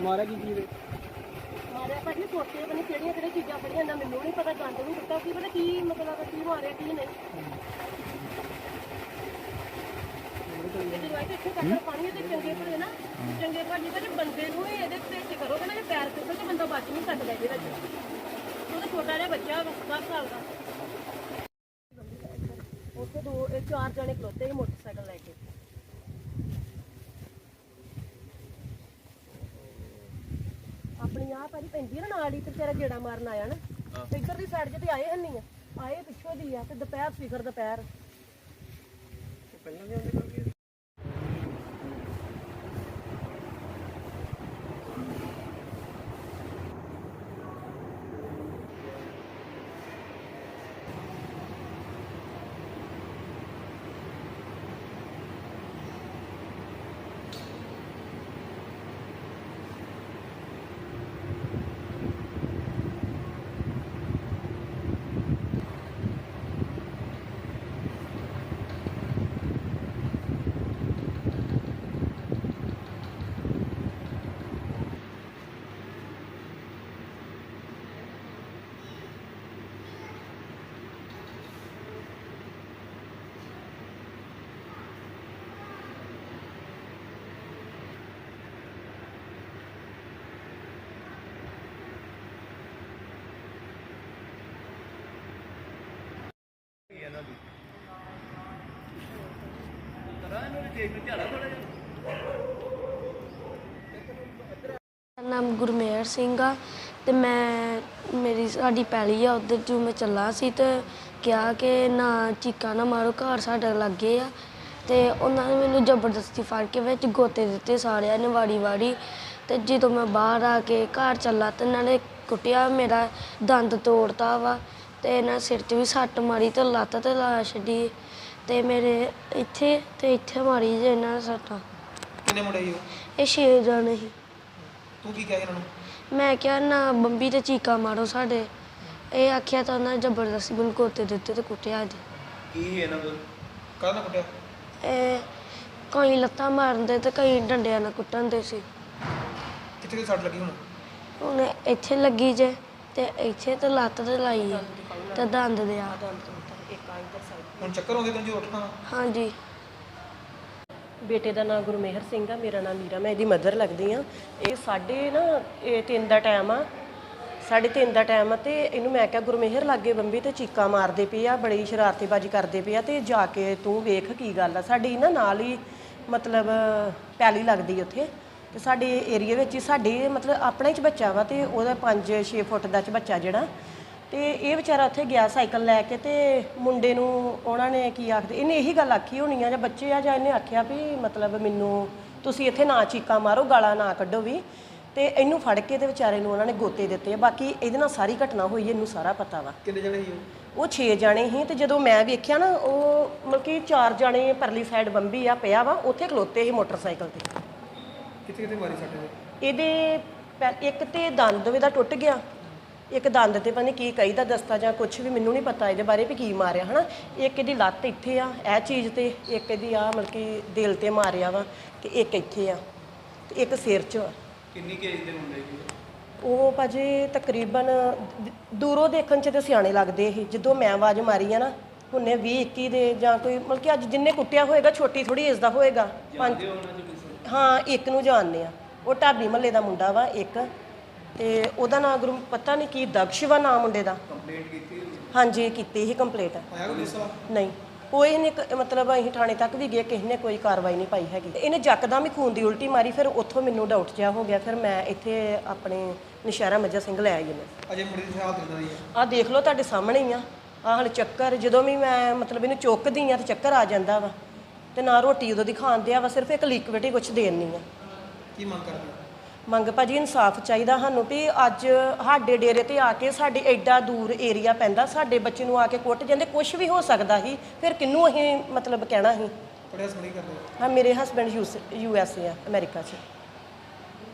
ਮਾਰਿਆ ਕੀ ਕੀ ਮਾਰਿਆ ਭਾਜੀ ਸੋਚੇ ਬਣੇ ਕਿਹੜੀਆਂ ਕਿਹੜੀਆਂ ਚੀਜ਼ਾਂ ਫੜੀਆਂ ਨਾ ਮੈਨੂੰ ਨਹੀਂ ਪਤਾ ਗੰਦ ਨਹੀਂ ਦਿੱਤਾ ਕੀ ਪਤਾ ਕੀ ਮਤਲਬ ਕੀ ਮਾਰਿਆ ਕੀ ਨਹੀਂ। ਆਏ ਤੇ ਇੱਥੇ ਕੱਟਾ ਪਾਣੀ ਤੇ ਚੰਗੇ ਭਲੇ ਨਾ ਚੰਗੇ ਭਾਜੀ ਤੇ ਬੰਦੇ ਨੂੰ ਇਹਦੇ ਤੇ ਕਰੋਗੇ ਨਾ ਜੇ ਪੈਰ ਤੇ ਬੰਦਾ ਬਚ ਨਹੀਂ ਸਕਦਾ ਇਹਦੇ ਵਿੱਚ। ਉਹ ਤਾਂ ਛੋਟਾ ਜਿਹਾ ਬੱਚਾ ਵਾ 10 ਸਾਲ ਦਾ। ਉੱਥੇ ਦੋ ਚਾਰ ਜਣੇ ਖਲੋਤੇ ਸੀ ਮੋਟਰਸਾਈਕਲ ਲੈ ਕੇ। ਆਹ ਭਾਜੀ ਪੈਂਦੀ ਆ ਨਾ ਨਾਲ ਹੀ ਤੇ ਤੇਰਾ ਗੇੜਾ ਮਾਰਨ ਆਇਆ ਨਾ। ਤੇ ਇੱਧਰ ਦੀ ਸਾਈਡ 'ਚ ਤੇ ਆਏ ਹੰਨੀ ਆ। ਆਏ ਪਿੱਛੋਂ ਦੀ ਆ ਤੇ ਦੁਪਹਿਰ ਫਿਕਰ ਦੁਪਹਿਰ। ਮੇਰਾ ਨਾਮ ਗੁਰਮੇਹਰ ਸਿੰਘ ਆ ਤੇ ਮੈਂ, ਮੇਰੀ ਸਾਡੀ ਪੈਲੀ ਆ, ਉਧਰ ਜੋ ਮੈਂ ਚੱਲਾ ਸੀ ਤੇ ਕਿਹਾ ਕਿ ਨਾ ਚੀਕਾ ਨਾ ਮਾਰੋ, ਘਰ ਸਾਡੇ ਲੱਗੇ ਆ। ਤੇ ਉਹਨਾਂ ਨੇ ਮੈਨੂੰ ਜ਼ਬਰਦਸਤੀ ਫੜ ਕੇ ਵਿੱਚ ਗੋਤੇ ਦਿੱਤੇ ਸਾਰਿਆਂ ਨੇ ਵਾੜੀ ਵਾੜੀ ਤੇ ਜਦੋਂ ਮੈਂ ਬਾਹਰ ਆ ਕੇ ਘਰ ਚੱਲਾ ਤੇ ਇਹਨਾਂ ਨੇ ਕੁੱਟਿਆ, ਮੇਰਾ ਦੰਦ ਤੋੜਤਾ ਵਾ। ਤੇ ਇਹਨਾਂ ਸਿਰ 'ਚ ਵੀ ਸੱਟ ਮਾਰੀ ਤੇ ਲੱਤ ਤੇ ਲਾ ਛੱਡੀ। ਤੇ ਮੇਰੇ ਇੱਥੇ ਤੇ ਇੱਥੇ ਮਾਰੀ ਜੇ ਇਹਨਾਂ ਨੇ ਸੱਟਾਂ। ਕਿੰਨੇ ਮੁੰਡੇ ਸੀ ਉਹ? ਇਹ ਛੇ ਜਾਣੇ ਸੀ। ਤੂੰ ਕੀ ਕਹਿ ਇਹਨਾਂ ਨੂੰ? ਮੈਂ ਕਿਹਾ ਨਾ ਬੰਬੀ ਤੇ ਚੀਕਾ ਮਾਰੋ ਸਾਡੇ। ਇਹ ਆਖਿਆ ਤਾਂ ਉਹਨਾਂ ਨੇ ਜ਼ਬਰਦਸਤੀ ਮੈਨੂੰ ਕੋਤੇ ਦਿੱਤੇ ਤੇ ਕੁੱਟਿਆ ਅੱਜ। ਕੀ ਇਹਨਾਂ ਨੂੰ ਕਾਹਦਾ ਨਾਲ ਕੁੱਟਿਆ? ਇਹ ਕਈ ਲੱਤਾਂ ਮਾਰਦੇ ਤੇ ਕਈ ਡੰਡਿਆਂ ਨਾਲ ਕੁੱਟਣ ਦੇ ਸੀ। ਕਿੱਥੇ ਕਿੱਥੇ ਸੱਟ ਲੱਗੀ ਹੁਣ? ਹੁਣ ਇੱਥੇ ਲੱਗੀ ਜੇ। ਤੇ ਇੱਥੇ ਤੇ ਲੱਤ ਤੇ ਲਾਈ ਤੇ ਦੰਦ ਦੇ ਆ। ਹੁਣ ਚੱਕਰ ਆਉਂਦੇ ਤੈਨੂੰ ਜੇ ਉੱਠਣਾ ਹਾਂਜੀ। ਬੇਟੇ ਦਾ ਨਾਮ ਗੁਰਮੇਹਰ ਸਿੰਘ ਆ ਮੇਰਾ ਨਾਮ ਮੀਰਾ ਮੈਂ ਇਹਦੀ ਮਦਰ ਲੱਗਦੀ ਆ। ਇਹ ਸਾਡੇ ਨਾ ਇਹ ਤਿੰਨ ਦਾ ਟਾਈਮ ਆ। ਸਾਢੇ ਤਿੰਨ ਦਾ ਟਾਈਮ ਆ ਤੇ ਇਹਨੂੰ ਮੈਂ ਕਿਹਾ ਗੁਰਮੇਹਰ ਲਾਗੇ ਬੰਬੀ ਤੇ ਚੀਕਾਂ ਮਾਰਦੇ ਪਏ ਆ ਬੜੀ ਸ਼ਰਾਰਤੀਬਾਜ਼ੀ ਕਰਦੇ ਪਏ ਆ ਤੇ ਜਾ ਕੇ ਤੂੰ ਵੇਖ ਕੀ ਗੱਲ ਆ। ਸਾਡੀ ਨਾ ਨਾਲ ਹੀ ਮਤਲਬ ਪੈਲੀ ਲੱਗਦੀ ਉੱਥੇ। ਤੇ ਸਾਡੇ ਏਰੀਆ ਵਿੱਚ ਹੀ ਸਾਡੇ ਮਤਲਬ ਆਪਣਾ ਹੀ ਚ ਬੱਚਾ ਵਾ ਤੇ ਉਹਦਾ 5-6 ਫੁੱਟ ਦਾ ਚ ਬੱਚਾ ਜਿਹੜਾ। ਤੇ ਇਹ ਵਿਚਾਰਾ ਉੱਥੇ ਗਿਆ ਸਾਈਕਲ ਲੈ ਕੇ ਤੇ ਮੁੰਡੇ ਨੂੰ ਉਹਨਾਂ ਨੇ ਕੀ ਆਖਦੇ ਇਹਨੇ ਇਹੀ ਗੱਲ ਆਖੀ ਹੋਣੀ ਆ ਜਾਂ ਬੱਚੇ ਆ ਜਾਂ ਇਹਨੇ ਆਖਿਆ ਵੀ ਮਤਲਬ ਮੈਨੂੰ ਤੁਸੀਂ ਇੱਥੇ ਨਾ ਚੀਕਾਂ ਮਾਰੋ ਗਾਲਾਂ ਨਾ ਕੱਢੋ ਵੀ। ਤੇ ਇਹਨੂੰ ਫੜ ਕੇ ਤੇ ਵਿਚਾਰੇ ਨੂੰ ਉਹਨਾਂ ਨੇ ਗੋਤੇ ਦਿੱਤੇ ਆ ਬਾਕੀ ਇਹਦੇ ਨਾਲ ਸਾਰੀ ਘਟਨਾ ਹੋਈ ਇਹਨੂੰ ਸਾਰਾ ਪਤਾ ਵਾ। ਕਿੰਨੇ ਜਣੇ ਸੀ ਉਹ? ਉਹ 6 ਜਾਣੇ ਸੀ ਤੇ ਜਦੋਂ ਮੈਂ ਵੇਖਿਆ ਨਾ ਉਹ ਮਤਲਬ ਕਿ 4 ਜਾਣੇ ਪਰਲੀ ਸਾਈਡ ਬੰਬੀ ਆ ਪਿਆ ਵਾ ਉੱਥੇ ਖਲੋਤੇ ਸੀ ਮੋਟਰਸਾਈਕਲ ਤੇ। ਕਿੱਥੇ ਕਿੱਥੇ ਮਾਰੀ ਸੱਟ ਇਹਦੇ ਇਹਦੇ ਪੈ- ਇੱਕ ਤੇ ਦੰਦ ਇਹਦਾ ਟੁੱਟ ਗਿਆ। ਇੱਕ ਦੰਦ ਤੇ ਪਤਾ ਨਹੀਂ ਕੀ ਕਹੀਦਾ ਦਸਤਾ ਜਾਂ ਕੁਝ ਵੀ ਮੈਨੂੰ ਨਹੀਂ ਪਤਾ ਇਹਦੇ ਬਾਰੇ ਵੀ ਕੀ ਮਾਰਿਆ ਹਨਾ? ਇੱਕ ਇਹਦੀ ਲੱਤ ਇੱਥੇ ਆ ਇਹ ਚੀਜ਼ ਤੇ ਇੱਕ ਇਹਦੀ ਆ ਮਤਲਬ ਕਿ ਦਿਲ ਤੇ ਮਾਰਿਆ ਵਾ ਤੇ ਇੱਕ ਇੱਥੇ ਆ ਤੇ ਇੱਕ ਸਿਰ 'ਚ ਆ। ਕਿੰਨੀ ਕੇਜ ਦੇ ਮੁੰਡੇ ਸੀ ਉਹ? ਭਾਜੀ ਤਕਰੀਬਨ ਦ- ਦੂਰੋਂ ਦੇਖਣ 'ਚ ਤੇ ਸਿਆਣੇ ਲੱਗਦੇ ਸੀ ਜਦੋਂ ਮੈਂ ਆਵਾਜ਼ ਮਾਰੀ ਆ ਨਾ ਹੁਣੇ 20 21 ਦੇ ਜਾਂ ਕੋਈ ਮਤਲਬ ਕਿ ਅੱਜ ਜਿੰਨੇ ਕੁੱਟਿਆ ਹੋਏਗਾ ਛੋਟੀ ਥੋੜੀ ਏਜ ਦਾ ਹੋਏਗਾ ਪੰਜ ਹਾਂ ਇੱਕ ਨੂੰ ਜਾਣਦੇ ਆ। ਉਹ ਢਾਬੀ ਮਹੱਲੇ ਦਾ ਮੁੰਡਾ ਵਾ ਇੱਕ। ਤੇ ਉਹਦਾ ਨਾਮ ਗੁਰੂ ਪਤਾ ਨਹੀਂ ਕੀ ਦਕਸ਼ ਵਾ ਨਾਮ ਮੁੰਡੇ ਦਾ। ਕੰਪਲੇਂਟ ਕੀਤੀ ਹਾਂਜੀ ਕੀਤੀ ਸੀ ਕੰਪਲੀਟ। ਨਹੀਂ। ਕੋਈ ਕ- ਮਤਲਬ ਅਸੀਂ ਥਾਣੇ ਤੱਕ ਵੀ ਗਏ ਕਿਸੇ ਨੇ ਕੋਈ ਕਾਰਵਾਈ ਨਹੀਂ ਪਾਈ ਹੈਗੀ। ਇਹਨੇ ਜੱਕਦਮ ਹੀ ਖੂਨ ਦੀ ਉਲਟੀ ਮਾਰੀ ਫਿਰ ਉੱਥੋਂ ਮੈਨੂੰ ਡਾਊਟ ਜਿਹਾ ਹੋ ਗਿਆ ਫਿਰ ਮੈਂ ਇੱਥੇ ਆਪਣੇ ਨਸ਼ਹਿਰਾ ਮੱਜਾ ਸਿੰਘ ਲੈ ਆਈ ਮੈਂ ਅਜੇ ਮੁੰਡੇ ਦੀ ਹਾਲਤ ਕਿਦਾਂ ਦੀ ਹੈ? ਆਹ ਦੇਖ ਲਓ ਤੁਹਾਡੇ ਸਾਹਮਣੇ ਹੀ ਆ। ਆਹ ਹਲ ਚੱਕਰ ਜਦੋਂ ਵੀ ਮੈਂ ਮਤਲਬ ਇਹਨੂੰ ਚੁੱਕਦੀ ਆ ਤੇ ਚੱਕਰ ਆ ਜਾਂਦਾ ਵਾ ਤੇ ਨਾ ਰੋਟੀ ਉਦੋਂ ਦੀ ਖਾਣ ਦਿਆ ਵਾ ਸਿਰਫ ਇੱਕ ਲਿਕਵਿਡ ਹੀ ਕੁਝ ਦੇਣ ਆ ਕੀ ਮੰਗ ਕਰਦੇ ਹੋ? ਮੰਗ ਭਾਜੀ ਇਨਸਾਫ ਚਾਹੀਦਾ ਸਾਨੂੰ ਵੀ ਅੱਜ ਸਾਡੇ ਡੇਰੇ ਤੇ ਆ ਕੇ ਸਾਡੇ ਐਡਾ ਦੂਰ ਏਰੀਆ ਪੈਂਦਾ ਸਾਡੇ ਬੱਚੇ ਨੂੰ ਆ ਕੇ ਕੁੱਟ ਜਾਂਦੇ ਕੁਝ ਵੀ ਹੋ ਸਕਦਾ ਸੀ ਫਿਰ ਕਿੰਨੂੰ ਅਸੀਂ ਮਤਲਬ ਕਹਿਣਾ ਸੀ ਤੁਹਾਡੇ ਹਸਬੰਦ ਕੀ ਕਰਦੇ ਹੋ? ਹਾਂ ਮੇਰੇ ਹਸਬੰਡ ਯੂ ਐਸ ਏ ਆ ਅਮਰੀਕਾ 'ਚ